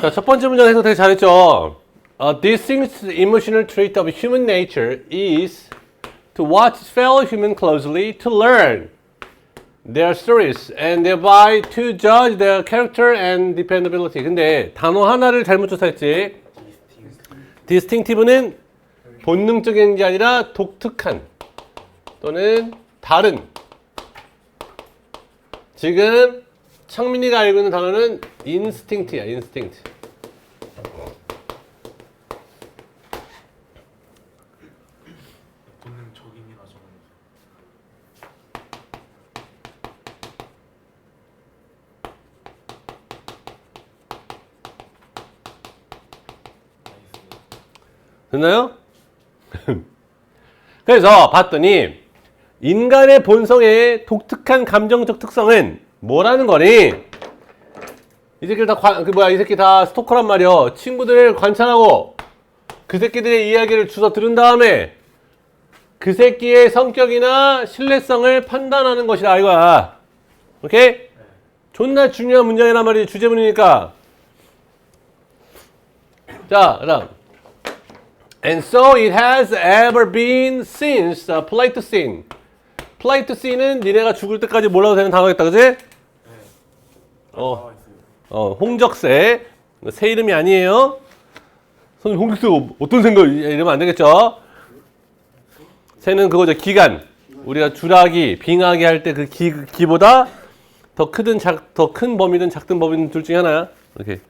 자, 첫 번째 문장 해석 되게 잘했죠. A distinct emotional trait of human nature is to watch fellow human closely to learn their stories and thereby to judge their character and dependability. 근데 단어 하나를 잘못 조사했지. distinctive는 본능적인 게 아니라 독특한 또는 다른. 지금 창민이가 알고 있는 단어는 instinct야, instinct. 본능적인이라 저는 됐나요? 그래서 봤더니 인간의 본성의 독특한 감정적 특성은 뭐라는 거니? 이 새끼들 다, 관, 그 뭐야, 이 새끼 다 스토커란 말이야. 친구들을 관찰하고 그 새끼들의 이야기를 주워 들은 다음에 그 새끼의 성격이나 신뢰성을 판단하는 것이다, 이거야. 오케이? 존나 중요한 문장이란 말이지, 주제문이니까. 자, 그 다음. And so it has ever been since the Pleistocene. Pleistocene은 니네가 죽을 때까지 몰라도 되는 단어겠다, 그지? 어. 어, 홍적새. 새 이름이 아니에요. 선생님, 홍적새가 어떤 생각, 이러면 안 되겠죠? 새는 그거죠, 기간. 우리가 주라기, 빙하기 할 때 그 기, 기보다 더 크든 작, 더 큰 범위든 작든 범위든 둘 중에 하나야. 이렇게.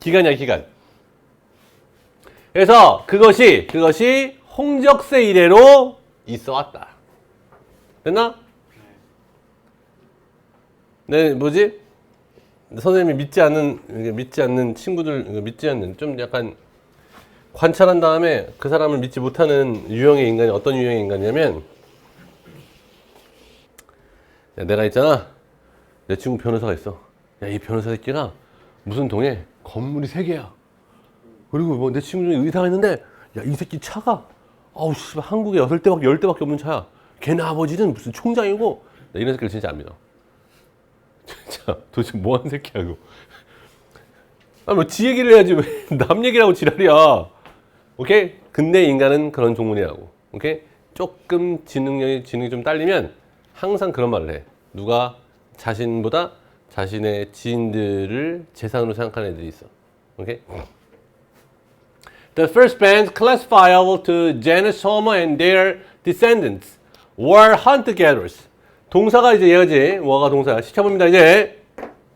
기간이야, 기간. 그래서 그것이 그것이 홍적세 이래로 있어 왔다. 됐나? 네, 뭐지? 선생님이 믿지 않는 믿지 않는 친구들 믿지 않는 좀 약간 관찰한 다음에 그 사람을 믿지 못하는 유형의 인간이 어떤 유형의 인간이냐면 야, 내가 있잖아. 내 친구 변호사가 있어. 야 이 변호사 새끼가 무슨 동에 건물이 세 개야. 그리고 뭐 내 친구 중에 의사가 있는데 야 이 새끼 차가 아우 씨 한국에 여덟 대밖에 열 대밖에 없는 차야. 걔네 아버지는 무슨 총장이고. 나 이런 새끼를 진짜 안 믿어 진짜 도대체 뭐 하는 새끼야 이거? 아뭐지 얘기를 해야지 왜 남 얘기를 하고 지랄이야. 오케이? 근데 인간은 그런 종문이라고. 오케이? 조금 지능력이 지능이 좀 딸리면 항상 그런 말을 해. 누가 자신보다 자신의 지인들을 재산으로 생각하는 애들이 있어. 오케이? The first bands classifiable to genus Homo and their descendants were hunter-gatherers. 동사가 이제 얘가지. 뭐가 동사야. 시켜봅니다, 이제.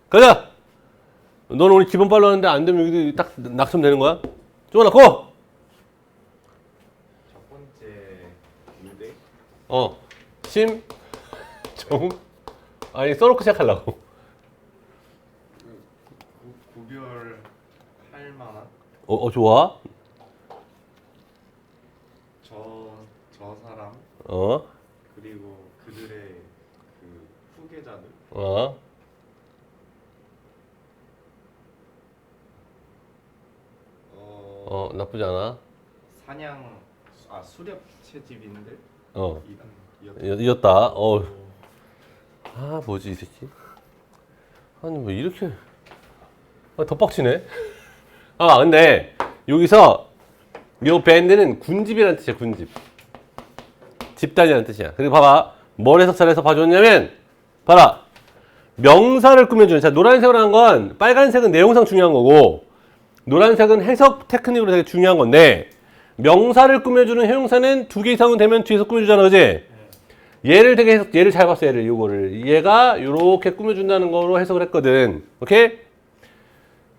가자! 너는 오늘 기본 빨로 하는데 안 되면 여기 딱 낙점 되는 거야? 쪼가놓고! 첫 번째 무대 어. 심, 정, 아니, 써놓고 시작하려고. 구, 구별할 만한 어, 어, 좋아. 저, 저 사람 어, 후계자들 어. 어, 어, 나쁘지 않아. 사냥 아 수렵 채집인들 어. 이다 이- 이었다. 어. 아, 뭐지, 이 새끼? 아니, 뭐, 이렇게. 아, 덧박치네. 아, 근데, 여기서, 요 밴드는 군집이라는 뜻이야, 군집. 집단이라는 뜻이야. 그리고 봐봐. 뭘 해석 잘해서 봐줬냐면, 봐라. 명사를 꾸며주는. 자, 노란색으로 한 건, 빨간색은 내용상 중요한 거고, 노란색은 해석 테크닉으로 되게 중요한 건데, 명사를 꾸며주는 형용사는 두 개 이상은 되면 뒤에서 꾸며주잖아, 그지? 얘를 되게 해석, 얘를 잘 봤어, 얘를, 요거를. 얘가 요렇게 꾸며준다는 거로 해석을 했거든. 오케이?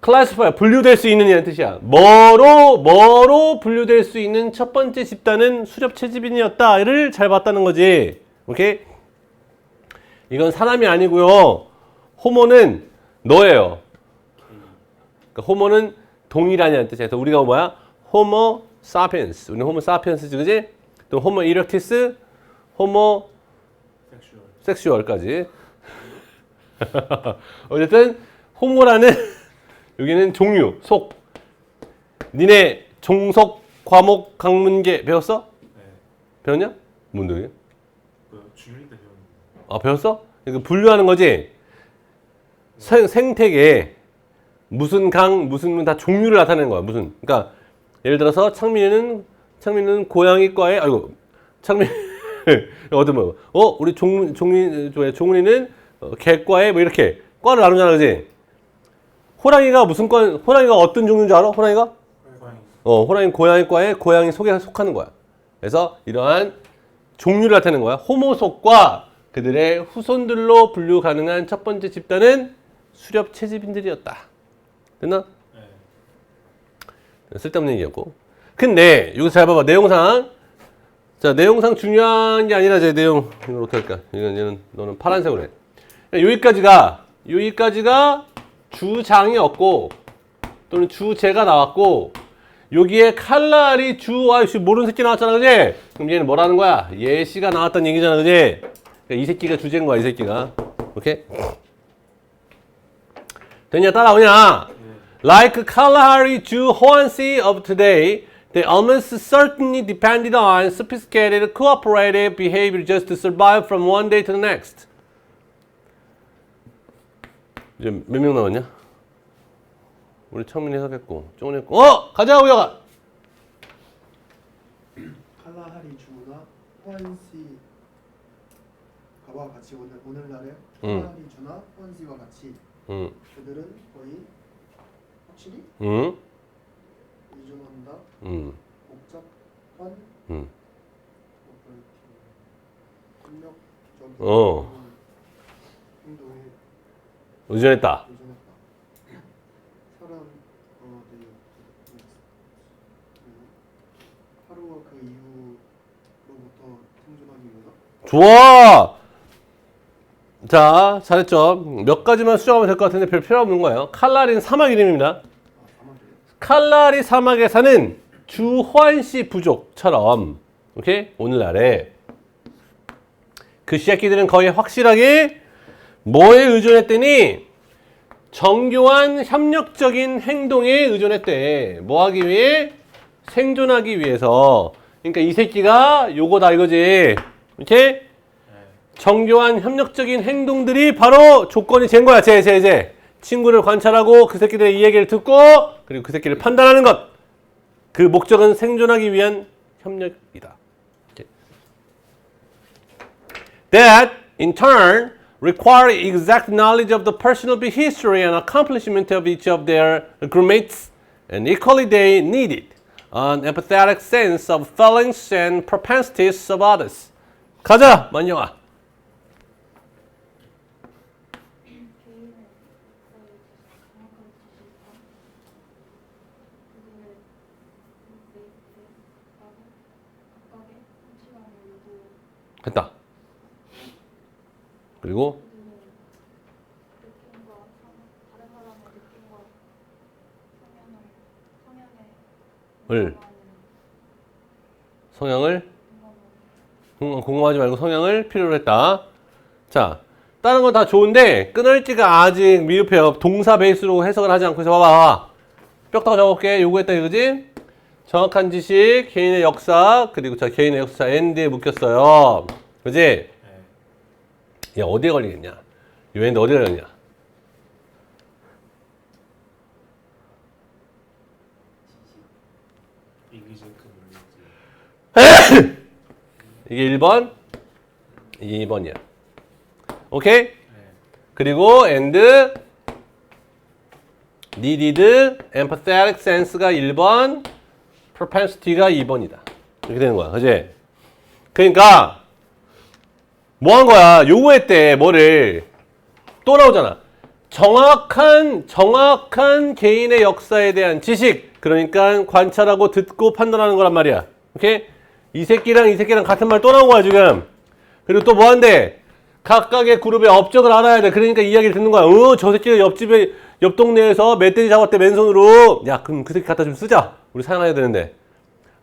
classify, 분류될 수 있는 이라는 뜻이야. 뭐로, 뭐로 분류될 수 있는 첫 번째 집단은 수렵 채집인이었다를 잘 봤다는 거지. 오케이? 이건 사람이 아니고요. 호모는 너예요. 그러니까 호모는 뜻이야. 그래서 우리가 뭐야? 호모 사피엔스. 우리는 호모 사피엔스지, 그지? 또 호모 이렉티스, 호모 섹슈얼 섹슈얼 까지. 어쨌든 호모라는 여기는 종류, 속. 니네 종속 과목 강문계 배웠어? 네 배웠냐? 뭔데? 그 중일 때 배웠는데 아 배웠어? 이거 분류하는 거지. 생, 생태계 무슨 강, 무슨 문다 종류를 나타내는 거야. 무슨. 그러니까 예를 들어서 창민이는 창민은 고양이과에 아이고 창민 어떤 뭐 어, 우리 종 종민 저 종훈이는 어, 개과에 뭐 이렇게 과를 나누잖아. 그지? 호랑이가 무슨 과 호랑이가 어떤 종류인 줄 알아? 호랑이가? 어, 호랑이 고양이과에 고양이 속에 속하는 거야. 그래서 이러한 종류를 나타내는 거야. 호모속과 그들의 후손들로 분류 가능한 첫 번째 집단은 수렵 채집인들이었다. 됐나? 네. 쓸데없는 얘기였고. 근데 여기서 잘 봐봐. 내용상. 자, 내용상 중요한 게 아니라 제 내용 이걸 어떻게 할까? 이건 얘는 너는 파란색으로 해. 여기까지가 여기까지가 주장이었고 또는 주제가 나왔고 여기에 칼날이 주 아이씨 모르는 새끼 나왔잖아 그지? 그럼 얘는 뭐라는 거야? 예시가 나왔다는 얘기잖아 그지? 그러니까 이 새끼가 주제인 거야 이 새끼가 오케이? 됐냐 따라오냐? Like Kalahari Jew Hoansi of today, they almost certainly depended on sophisticated cooperative behavior just to survive from one day to the next. 이제 몇명 남았냐? 우리 창민이 하겠고, 쪼은이 했고, 어! 가자, 우혁아! 칼라하리 주나 호안시 가와 같이 오늘 오늘날의 음. 주나 호안시와 같이 응, 그들은 거의 확실히 응, 의존한다 응, 복잡한 응. 협력적인 어. 행동에 의존했다. 의존했다. 사람 어, 네. 음, 하루와 그 이후로부터 생존하기 위해서 좋아! 자, 잘했죠. 몇 가지만 수정하면 될 것 같은데 별 필요 없는 거예요. 칼날인 사막 이름입니다. 칼라리 사막에 사는 주환씨 부족처럼 오케이 오늘날에 그 새끼들은 거의 확실하게 뭐에 의존했더니 정교한 협력적인 행동에 의존했대. 뭐 하기 위해? 생존하기 위해서. 그러니까 이 새끼가 요거다 이거지. 오케이? 네. 정교한 협력적인 행동들이 바로 조건이 된 거야, 제, 제, 제. 친구를 관찰하고 그 새끼들의 이야기를 듣고 그리고 그 새끼를 판단하는 것. 그 목적은 생존하기 위한 협력이다. That, in turn, require exact knowledge of the personal history and accomplishment of each of their groupmates, and equally they needed an empathetic sense of feelings and propensities of others. 가자, 만영아. 개인의 거의 정확한 지식과 그들의 메이트하고 각각의 성취감을 요구 했다. 그리고 을 성향을 공- 공감하지 말고 성향을 필요로 했다. 자, 다른 건 다 좋은데 끊을지가 아직 미흡해요. 동사 베이스로 해석을 하지 않고 있어. 봐봐. 뼈다가 적어볼게. 요구했다 이거지? 정확한 지식, 개인의 역사, 그리고 자 개인의 역사 엔드에 묶였어요. 그지? 네. 야 어디에 걸리겠냐? 요 엔드 어디에 걸리냐? 이게 1번, 이게 2번이야. 오케이? 네. 그리고 and needed empathetic sense가 1번, propensity가 2번이다. 이렇게 되는 거야. 그지? 그러니까 뭐 한 거야? 요구했대. 뭐를 또 나오잖아. 정확한 정확한 개인의 역사에 대한 지식. 그러니까 관찰하고 듣고 판단하는 거란 말이야. 오케이? 이 새끼랑 이 새끼랑 같은 말 또 나온 거야, 지금. 그리고 또 뭐 한대? 각각의 그룹의 업적을 알아야 돼. 그러니까 이야기를 듣는 거야. 어, 저 새끼가 옆집에, 옆 동네에서 멧돼지 잡았대, 맨손으로. 야, 그럼 그 새끼 갖다 좀 쓰자. 우리 사용해야 되는데.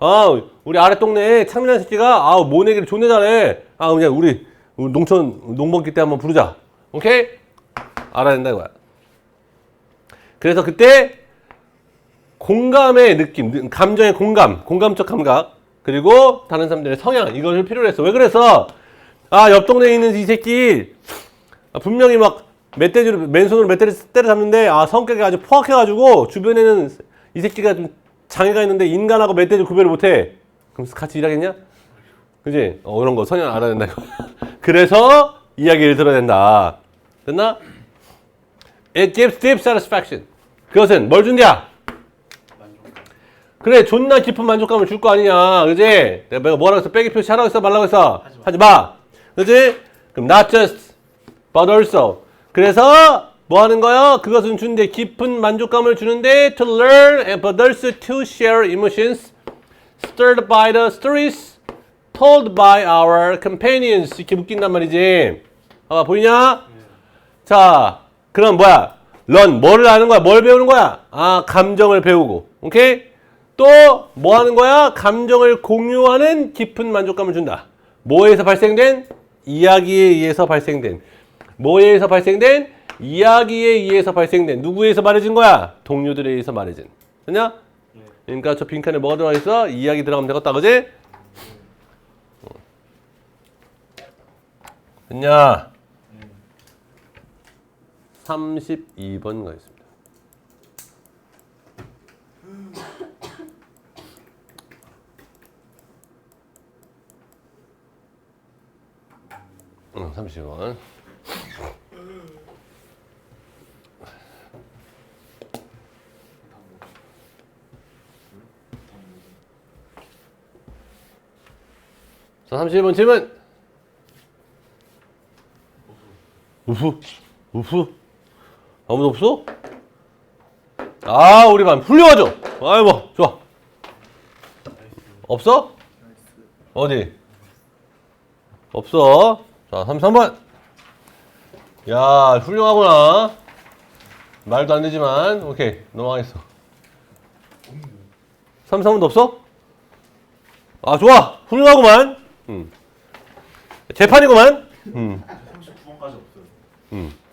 아, 우리 아래 동네에 창민한 새끼가, 아, 모내기를 존내 잘해. 아, 그냥 우리 농촌, 농번기 때 한번 부르자. 오케이? 알아야 된다, 이거야. 그래서 그때, 공감의 느낌, 감정의 공감, 공감적 감각, 그리고 다른 사람들의 성향, 이것을 필요로 했어. 왜 그래서? 아, 옆 동네에 있는 이 새끼, 아, 분명히 막, 멧돼지로 맨손으로 멧돼지 때려잡는데 아 성격이 아주 포악해가지고 주변에는 이 새끼가 좀 장애가 있는데 인간하고 멧돼지 구별을 못해. 그럼 같이 일하겠냐? 그지? 어, 이런 거 선현 알아야 된다 이거. 그래서 이야기를 들어야 된다. 됐나? It gives deep satisfaction. 그것은 뭘 준대야? 그래 존나 깊은 만족감을 줄 거 아니냐 그지? 내가 뭐라고 했어? 빼기 표시 하라고 했어? 말라고 했어? 하지 마. 하지 마. 그지? 그럼 not just but also. 그래서 뭐 하는 거야? 그것은 준대. 깊은 만족감을 주는데 to learn and but also to share emotions. Stirred by the stories told by our companions 이렇게 묶인단 말이지 아 보이냐 자, 그럼 뭐야? 런 뭐를 하는 거야? 뭘 배우는 거야? 아, 감정을 배우고. 오케이? 또 뭐 하는 거야? 감정을 공유하는 깊은 만족감을 준다. 뭐에서 발생된? 이야기에 의해서 발생된. 뭐에 의해서 발생된? 이야기에 의해서 발생된. 누구에 의해서 말해진 거야? 동료들에 의해서 말해진. 됐냐? 네. 그러니까 저 빈칸에 뭐가 들어가 있어? 이야기 들어가면 되겠다. 그지? 됐냐? 32번 가겠습니다. 응, 30번. 자, 31번 질문. 우후, 우후. 아무도 없어? 아, 우리 반 훌륭하죠? 아이고, 좋아. 없어? 어디? 없어. 자, 33번. 야, 훌륭하구나. 말도 안 되지만, 오케이, 넘어가겠어. 33번도 없어? 아, 좋아. 훌륭하구만. 음. 재판이구만. 음. 嗯。